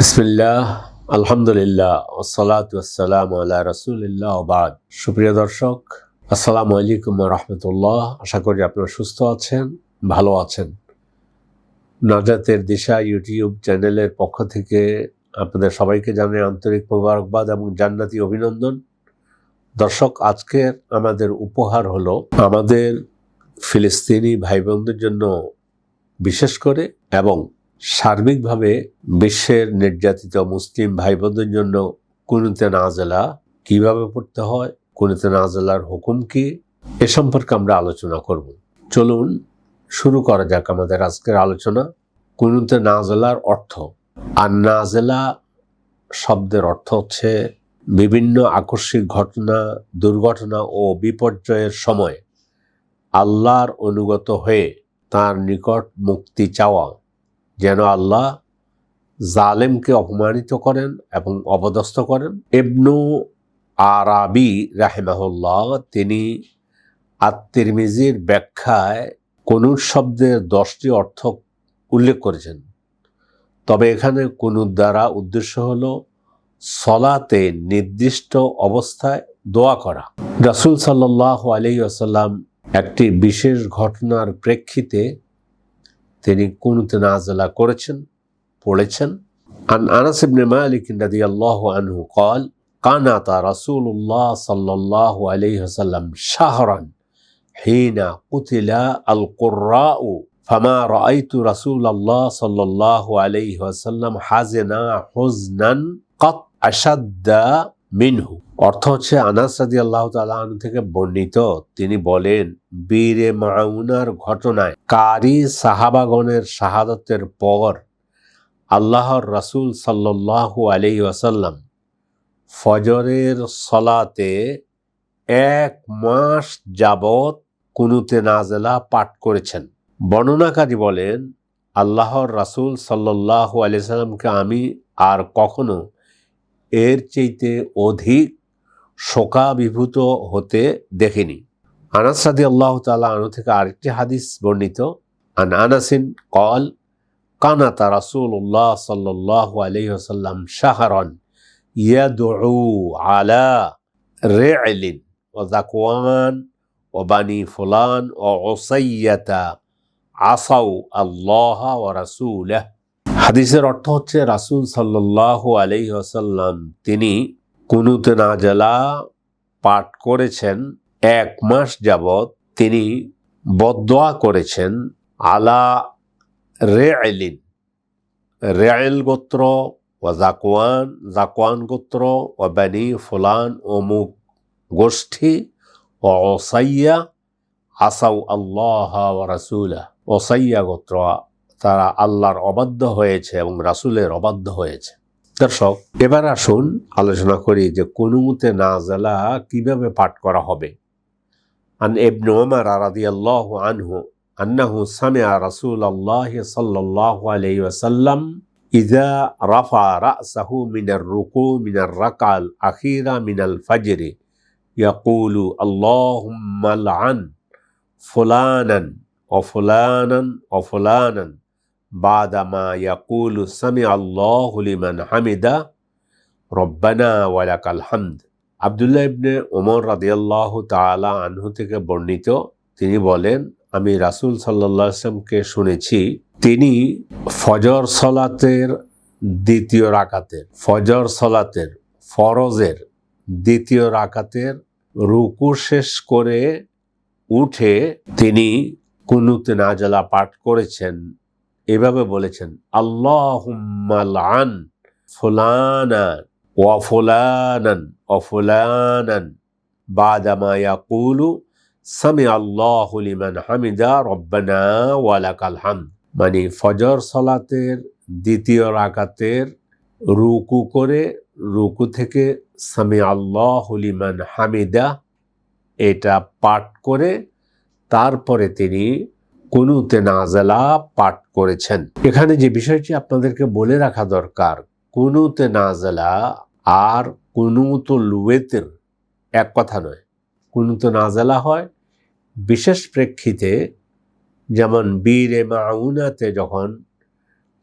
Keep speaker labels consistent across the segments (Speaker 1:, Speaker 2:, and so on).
Speaker 1: বিসমিল্লাহ, আলহামদুলিল্লাহ ওসালাত ওসালাম আল্লাহ রসুলিল্লাহ বাদ। সুপ্রিয় দর্শক, আসসালামু আলাইকুম রহমতুল্লাহ। আশা করি আপনারা সুস্থ আছেন, ভালো আছেন। নাজাতের দিশা ইউটিউব চ্যানেলের পক্ষ থেকে আপনাদের সবাইকে জানাই আন্তরিক মোবারকবাদ এবং জান্নাতি অভিনন্দন। দর্শক, আজকের আমাদের উপহার হলো আমাদের ফিলিস্তিনি ভাই বোনদের জন্য বিশেষ করে এবং সার্বিকভাবে বিশ্বের নির্যাতিত মুসলিম ভাই বোনদের জন্য কুনুতে নাজেলা কীভাবে পড়তে হয় কুনুতে নাজেলার হুকুম কি, এ সম্পর্কে আমরা আলোচনা করব। চলুন শুরু করা যাক আমাদের আজকের আলোচনা। কুনুতে নাজেলার অর্থ? আর নাজেলা শব্দের অর্থ হচ্ছে বিভিন্ন আকস্মিক ঘটনা, দুর্ঘটনা ও বিপর্যয়ের সময় আল্লাহর অনুগত হয়ে তার নিকট মুক্তি চাওয়া। যেন আল্লাহ জালেমকে অপমানিত করেন এবং অপদস্থ করেন। এবনু আরাবি রাহেমাহুল্লাহ, তিনি আত্মিরমিজির ব্যাখ্যায় কনুর শব্দের দশটি অর্থ উল্লেখ করেছেন। তবে এখানে কনুর দ্বারা উদ্দেশ্য হল সলাতে নির্দিষ্ট অবস্থায় দোয়া করা। রাসুল সাল্লাহ আলি আসাল্লাম একটি বিশেষ ঘটনার প্রেক্ষিতে তিনি কুনুতে নাজলা করেছেন পড়েছেন عن أنس بن مالك رضي الله عنه قال قنط رسول الله صلى الله عليه وسلم شهرا حين قتل القراء فما رأيت رسول الله صلى الله عليه وسلم حزنا حزنا قط أشد মিনহু অর্থ হচ্ছে আনাস রাদি আল্লাহ তালন থেকে বর্ণিত। তিনি বলেন, বীরে মাউনার ঘটনায় কারি সাহাবাগণের শাহাদতের পর আল্লাহর রাসুল সাল্লাহু আলি ওয়াসাল্লাম ফজরের সলাতে এক মাস যাবৎ কুনুতে নাজেলা পাঠ করেছেন। বর্ণনাকারী বলেন, আল্লাহর রাসুল সাল্লাহু আলি সাল্লামকে আমি আর কখনো এর চেয়েতে অধিক শোকাবিভূত হতে দেখিনি। আনাস রাদি আল্লাহ তালা আনু থেকে আরেকটি হাদিস বর্ণিত। আন আনাসিন কল কানাতা রাসূলুল্লাহ সাল্লাল্লাহু আলাইহি ওয়াসাল্লাম শাহরান ইয়াদউ আলা রি'লিন ওয়া যাকওয়ান ওয়া বানি ফুলান ওয়া উসাইয়াতা আসাউ আল্লাহ ওয়া রাসূলাহু। হাদিসের অর্থ হচ্ছে রাসুল সাল্লাহ আলাইহি আসাল্লাম তিনি কুনুতে নাজেলা পাঠ করেছেন, এক মাস যাবৎ তিনি বদোয়া করেছেন আলা রেআলিন রেআল গোত্র ও জাকওয়ান জাকওয়ান গোত্র ও বানি ফুলান অমুক গোষ্ঠী ও ওসাইয়া আসাউ আল্লাহ রাসুলা ওসাইয়া গোত্র তারা আল্লাহর অবাধ্য হয়েছে এবং রাসুলের অবাধ্য হয়েছে। দর্শক, এবার আসুন আলোচনা করি যে কনুতে নাজালা কীভাবে পাঠ করা হবে। আন এবনু ওমর রাদি আল্লাহ আনহু, আন্নাহু সামিয়া রাসুল আল্লাহ সাল্লাহ আলাইহি ওয়াসাল্লাম ইজা রাফা রাসাহু মিনার রুকু মিনার রাকাল আখিরা মিনাল ফাজরি, ইয়াকুলু আল্লাহুম্মা লান ফুলানান অফুলানান অফুলানান বাদামা ইয়াকুল সামি আল্লাহ লিমান হামিদা, রব্বানা ওয়ালাকাল হামদ। আবদুল্লাহ ইবনে ওমর রাদিয়াল্লাহ তালা আনহু থেকে বর্ণিত, তিনি বলেন, আমি রাসুল সাল্লা আসলামকে শুনেছি, তিনি ফজর সলাতের দ্বিতীয় রাকাতের, ফজর সলাতের ফরজের দ্বিতীয় রাকাতের রুকু শেষ করে উঠে তিনি কুনুতে নাজালা পাঠ করেছেন। এভাবে বলেছেন আল্লাহুম্মালান ফুলানা ওয়া ফুলানান ও ফুলানান বাদামা ইয়াকুলু সামি আল্লাহু লিমান হামিদা, রব্বানা ওয়ালাকাল হামদ। মানে ফজর সলাতের দ্বিতীয় রাকাতের রুকু করে, রুকু থেকে সামি আল্লাহ হামিদা, এটা পাঠ করে, তারপরে তিনি কুনুতে নাজেলা পাঠ করেছেন। এখানে যে বিষয়টি আপনাদেরকে বলে রাখা দরকার কুনুতে নাজেলা আর কুনুত লুয়েতের এক কথা নয়। কুনুত নাজেলা হয় বিশেষ প্রেক্ষিতে যেমন বীরে মাউনাতে যখন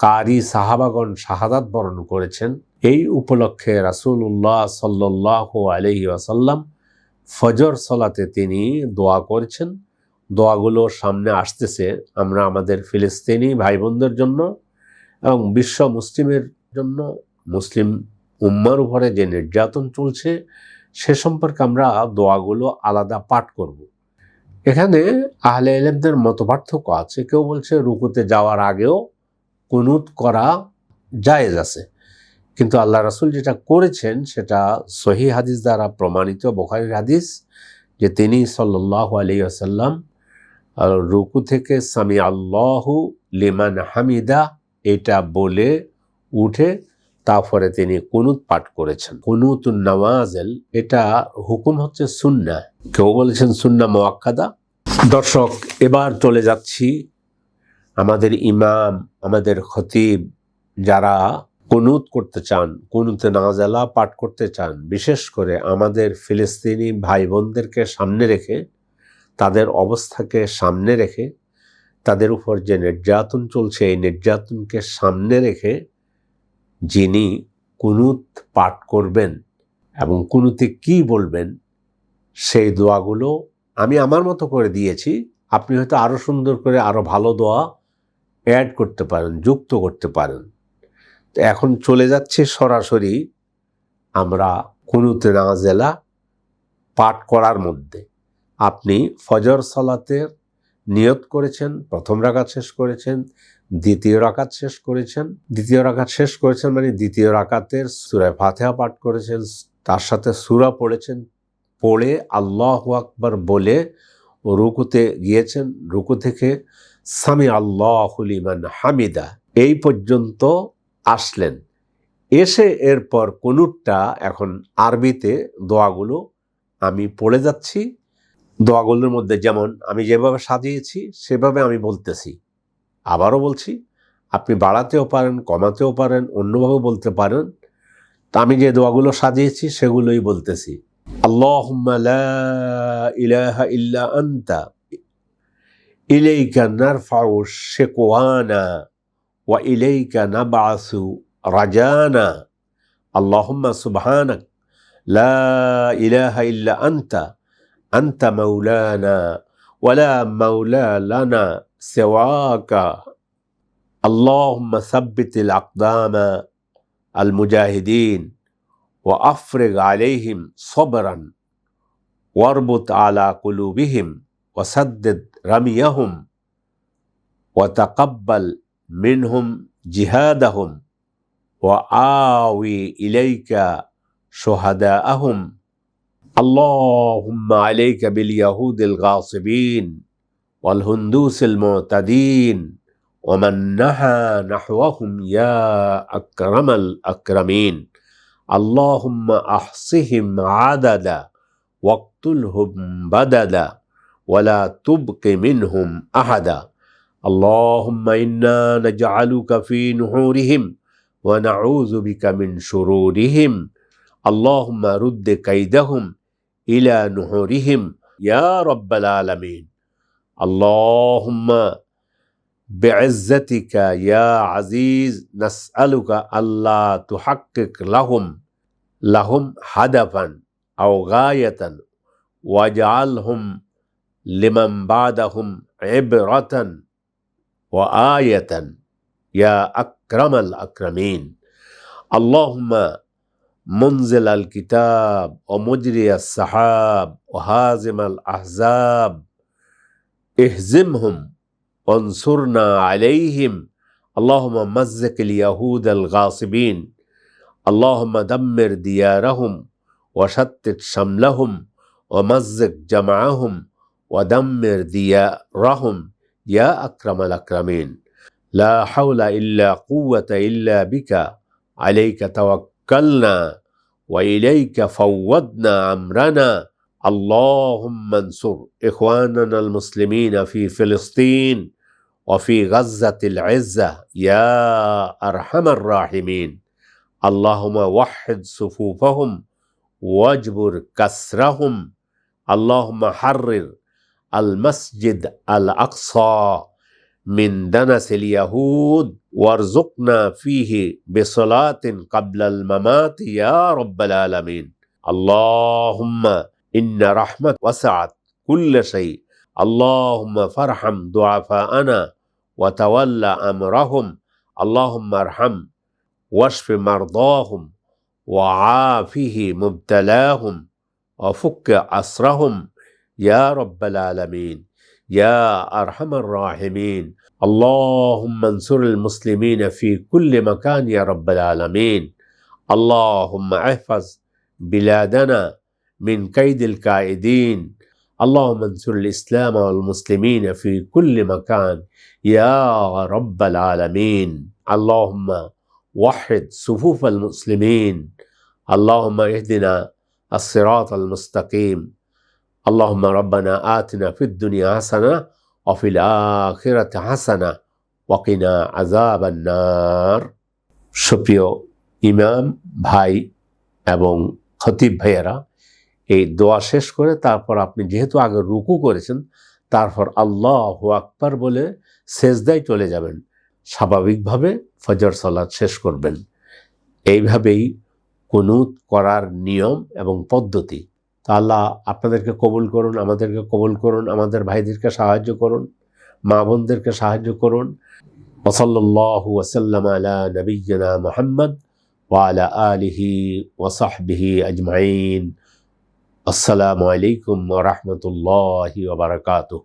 Speaker 1: কারি সাহাবাগণ শাহাদাত বরণ করেছেন, এই উপলক্ষে রাসূলুল্লাহ সাল্লাহ আলহি আসাল্লাম ফজর সলাতে তিনি দোয়া করেছেন। দোয়াগুলো সামনে আসতেছে আমরা আমাদের ফিলিস্তিনি ভাই বোনদের জন্য এবং বিশ্ব মুসলিমের জন্য, মুসলিম উম্মার উপরে যে নির্যাতন চলছে, সে সম্পর্কে আমরা দোয়াগুলো আলাদা পাঠ করব। এখানে আহলে এলেমদের মত পার্থক্য আছে কেউ বলছে রুকুতে যাওয়ার আগেও কুনুত করা জায়েজ আছে কিন্তু আল্লাহ রাসুল যেটা করেছেন সেটা সহি হাদিস দ্বারা প্রমাণিত, বোখারির হাদিস, যে তিনি সাল্লাহ আলী আসাল্লাম রুকু থেকে সামি আল্লাহু লিমান হামিদা, এটা বলে উঠে তারপরে তিনি কুনুত পাঠ করেছেন। কুনুত নওয়াজেল, এটা হুকুম হচ্ছে সুন্না। কেউ বলেছেন সুন্না মোয়াক্কাদা দর্শক, এবার চলে যাচ্ছি আমাদের ইমাম, আমাদের খতিব, যারা কুনুত করতে চান, কুনুতে নাজালা পাঠ করতে চান, বিশেষ করে আমাদের ফিলিস্তিনি ভাই বোনদেরকে সামনে রেখে তাদের অবস্থাকে সামনে রেখে, তাদের উপর যে নির্যাতন চলছে, এই নির্যাতনকে সামনে রেখে যিনি কুনুত পাঠ করবেন এবং কুনুতে কি বলবেন, সেই দোয়াগুলো আমি আমার মতো করে দিয়েছি। আপনি হয়তো আরও সুন্দর করে আরও ভালো দোয়া অ্যাড করতে পারেন, যুক্ত করতে পারেন। তো এখন চলে যাচ্ছে সরাসরি আমরা কুনুতে নাজেলা পাঠ করার মধ্যে। আপনি ফজর সলাতের নিয়ত করেছেন, প্রথম রাকাত শেষ করেছেন, দ্বিতীয় রাকাত শেষ করেছেন। দ্বিতীয় রাকাত শেষ করেছেন মানে দ্বিতীয় রাকাতের সুরায় ফাতেহা পাঠ করেছেন, তার সাথে সুরা পড়েছেন, পড়ে আল্লাহ আকবর বলে রুকুতে গিয়েছেন, রুকু থেকে সামি আল্লাহলিমান হামিদা, এই পর্যন্ত আসলেন। এসে এরপর কোনুরটা এখন আরবিতে দোয়াগুলো আমি পড়ে যাচ্ছি। দোয়াগুলোর মধ্যে যেমন আমি যেভাবে সাজিয়েছি, সেভাবে আমি বলতেছি। আবারও বলছি, আপনি বাড়াতেও পারেন, কমাতেও পারেন অন্যভাবে বলতে পারেন। তা আমি যে দোয়াগুলো সাজিয়েছি, সেগুলোই বলতেছি। আল্লাহ ইলাহা ইল্লা আন্তা শেকোয়ানা রাজানা। লা ইল্লা আন্তা أنت مولانا ولا مولى لنا سواك. اللهم ثبت الأقدام المجاهدين وأفرغ عليهم صبرا. واربط على قلوبهم وسدد رميهم. وتقبل منهم جهادهم. وآوي إليك شهداءهم. اللهم عليك باليهود الغاصبين والهندوس المعتدين ومن نحى نحوهم يا أكرم الأكرمين. اللهم أحصهم عددا واقتلهم بددا ولا تبق منهم أحدا. اللهم إنا نجعلك في نحورهم ونعوذ بك من شرورهم. اللهم رد كيدهم إلى نحورهم يا رب العالمين. اللهم بعزتك يا عزيز نسألك ألا تحقق لهم لهم هدفا أو غاية واجعلهم لمن بعدهم عبرة وآية. يا أكرم الأكرمين. اللهم منزل الكتاب ومجري السحاب وهازم الأحزاب. اهزمهم وانصرنا عليهم. اللهم مزق اليهود الغاصبين. اللهم دمر ديارهم وشتت شملهم ومزق جمعهم ودمر ديارهم. يا أكرم الأكرمين. لا حول إلا قوة إلا بك. عليك توكل. توكلنا وإليك فوضنا أمرنا. اللهم انصر إخواننا المسلمين في فلسطين وفي غزة العزة يا أرحم الراحمين. اللهم وحد صفوفهم واجبر كسرهم. اللهم حرر المسجد الأقصى من دنس اليهود وارزقنا فيه بصلاة قبل الممات يا رب العالمين. اللهم إن رحمة وسعت كل شيء. اللهم فارحم ضعفاءنا وتولى أمرهم. اللهم ارحم واشف مرضاهم وعافه مبتلاهم وفك أسرهم يا رب العالمين. يا أرحم الراحمين. اللهم انصر المسلمين في كل مكان يا رب العالمين. اللهم احفظ بلادنا من كيد الكائدين. اللهم انصر الإسلام والمسلمين في كل مكان يا رب العالمين. اللهم وحد صفوف المسلمين. اللهم اهدنا الصراط المستقيم. اللهم ربنا آتنا في الدنيا حسنة হাসানা অফিল حسنة হাসানা ওয়াকিনা النار সুপ্রিয় ইমাম ভাই এবং খতিব ভাইয়েরা, এই দোয়া শেষ করে তারপর আপনি যেহেতু আগে রুকু করেছেন, তারপর আল্লাহ আকবর বলে সেজদায় চলে যাবেন। স্বাভাবিকভাবে ফজর সালাদ শেষ করবেন। এইভাবেই কুনুত করার নিয়ম এবং পদ্ধতি তা আল্লাহ আপনাদেরকে কবুল করুন, আমাদেরকে কবুল করুন, আমাদের ভাইদেরকে সাহায্য করুন, মা বোনদেরকে সাহায্য করুন। ওসল্লাহ আলা মোহাম্মদ ওয়ালা আলিহি ওসাহবিহি আজমাইন। আসসালামু আলাইকুম রহমতুল্লাহ ওবরাকাতুহ